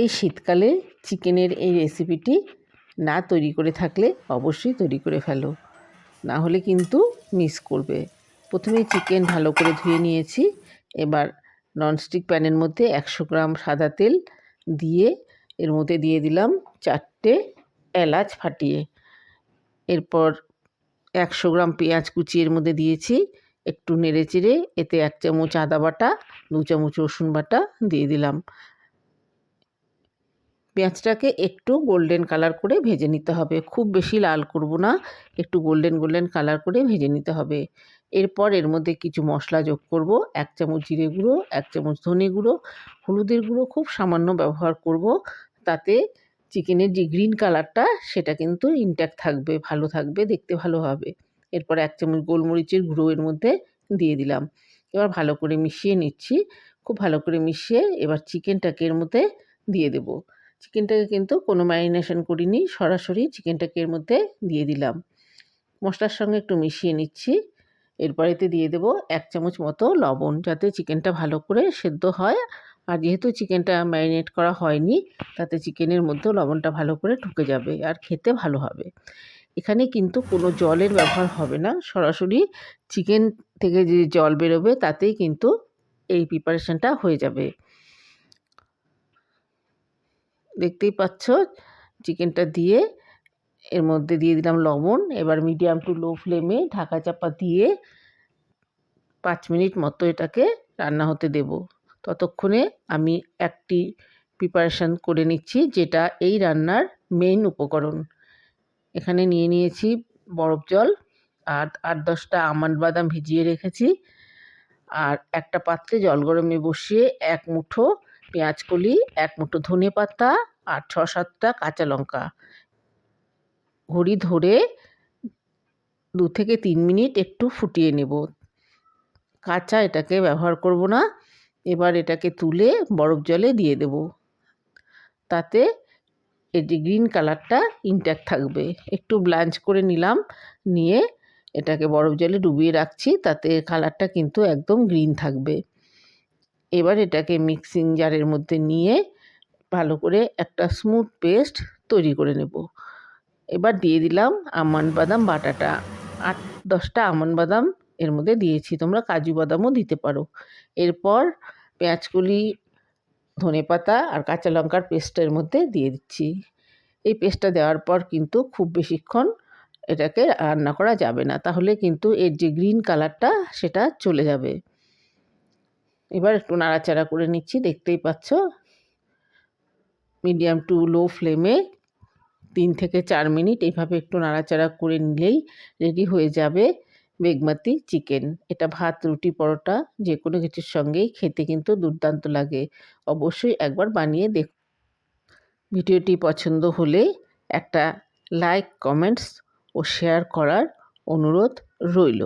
এই শীতকালে চিকেনের এই রেসিপিটি না তৈরি করে থাকলে অবশ্যই তৈরি করে ফেলো। না হলে কিন্তু মিস করবে। প্রথমে চিকেন ভালো করে ধুয়ে নিয়েছি। এবার ননস্টিক প্যানের মধ্যে একশো গ্রাম সাদা তেল দিয়ে এর মধ্যে দিয়ে দিলাম চারটে এলাচ ফাটিয়ে। এরপর একশো গ্রাম পেঁয়াজ কুচি এর মধ্যে দিয়েছি। একটু নেড়ে চেড়ে এতে এক চামচ আদা বাটা, দু চামচ রসুন বাটা দিয়ে দিলাম। পেঁয়াজটাকে একটু গোল্ডেন কালার করে ভেজে নিতে হবে। খুব বেশি লাল করব না, একটু গোল্ডেন গোল্ডেন কালার করে ভেজে নিতে হবে। এরপর এর মধ্যে কিছু মশলা যোগ করব, এক চামচ জিরে গুঁড়ো, এক চামচ ধনে গুঁড়ো, হলুদের গুঁড়ো খুব সামান্য ব্যবহার করব, তাতে চিকেনের যে গ্রিন কালারটা সেটা কিন্তু ইনট্যাক্ট থাকবে, ভালো থাকবে, দেখতে ভালো হবে। এরপর এক চামচ গোলমরিচের গুঁড়ো এর মধ্যে দিয়ে দিলাম। এবার ভালো করে মিশিয়ে নিচ্ছি। খুব ভালো করে মিশিয়ে এবার চিকেনটাকে এর মধ্যে দিয়ে দেবো। চিকেনটাকে কিন্তু কোনো ম্যারিনেশন করিনি, সরাসরি চিকেনটাকে এর মধ্যে দিয়ে দিলাম। মশলার সঙ্গে একটু মিশিয়ে নিচ্ছি। এরপরেতে দিয়ে দেবো এক চামচ মতো লবণ, যাতে চিকেনটা ভালো করে সেদ্ধ হয়। আর যেহেতু চিকেনটা ম্যারিনেট করা হয়নি, তাতে চিকেনের মধ্যেও লবণটা ভালো করে ঢুকে যাবে আর খেতে ভালো হবে। এখানে কিন্তু কোনো জলের ব্যবহার হবে না। সরাসরি চিকেন থেকে যে জল বেরোবে, তাতেই কিন্তু এই প্রিপারেশানটা হয়ে যাবে। দেখতেই পাচ্ছ চিকেনটা দিয়ে এর মধ্যে দিয়ে দিলাম লবণ, এবার মিডিয়াম টু লো ফ্লেমে ঢাকা চাপা দিয়ে পাঁচ মিনিট মতো এটাকে রান্না হতে দেব। ততক্ষণে আমি একটি প্রিপারেশান করে নিচ্ছি, যেটা এই রান্নার মেইন উপকরণ। এখানে নিয়ে নিয়েছি বরফ জল আর আট দশটা আমন্ড বাদাম ভিজিয়ে রেখেছি। আর একটা পাত্রে জল গরমে বসিয়ে এক মুঠো পেঁয়াজ কলি, এক মুঠো ধনে পাতা আর ছ সাতটা কাঁচা লঙ্কা। ঘড়ি ধরে দু থেকে তিন মিনিট একটু ফুটিয়ে নেব। কাঁচা এটাকে ব্যবহার করব না, এবার এটাকে তুলে বরফ জলে দিয়ে দেব। তাতে এই যে গ্রিন কালারটা ইনট্যাক্ট থাকবে। একটু ব্লাঞ্চ করে নিলাম, নিয়ে এটাকে বরফ জলে ডুবিয়ে রাখছি, তাতে কালারটা কিন্তু একদম গ্রিন থাকবে। এবার এটাকে মিক্সিং জারের মধ্যে নিয়ে ভালো করে একটা স্মুথ পেস্ট তৈরি করে নেব। এবার দিয়ে দিলাম আমন্ড বাদাম বাটাটা। আট, দশটা আমন্ড বাদাম এর মধ্যে দিয়েছি, তোমরা কাজু বাদামও দিতে পারো। এরপর পেঁয়াজকলি, ধনে পাতা আর কাঁচা লঙ্কার পেস্টের মধ্যে দিয়ে দিচ্ছি। এই পেস্টটা দেওয়ার পর কিন্তু খুব বেশিক্ষণ এটাকে রান্না করা যাবে না, তাহলে কিন্তু এর যে গ্রিন কালারটা সেটা চলে যাবে। এবার একটু নাড়াচাড়া করে নিচ্ছি, দেখতেই পাচ্ছ। মিডিয়াম টু লো ফ্লেমে তিন থেকে চার মিনিট এইভাবে একটু নাড়াচাড়া করে নিলেই রেডি হয়ে যাবে বেগমাতি চিকেন। এটা ভাত, রুটি, পরোটা যে কোনো কিছুর সঙ্গেই খেতে কিন্তু দুর্দান্ত লাগে। অবশ্যই একবার বানিয়ে দেখ ভিডিওটি পছন্দ হলে একটা লাইক, কমেন্টস ও শেয়ার করার অনুরোধ রইল।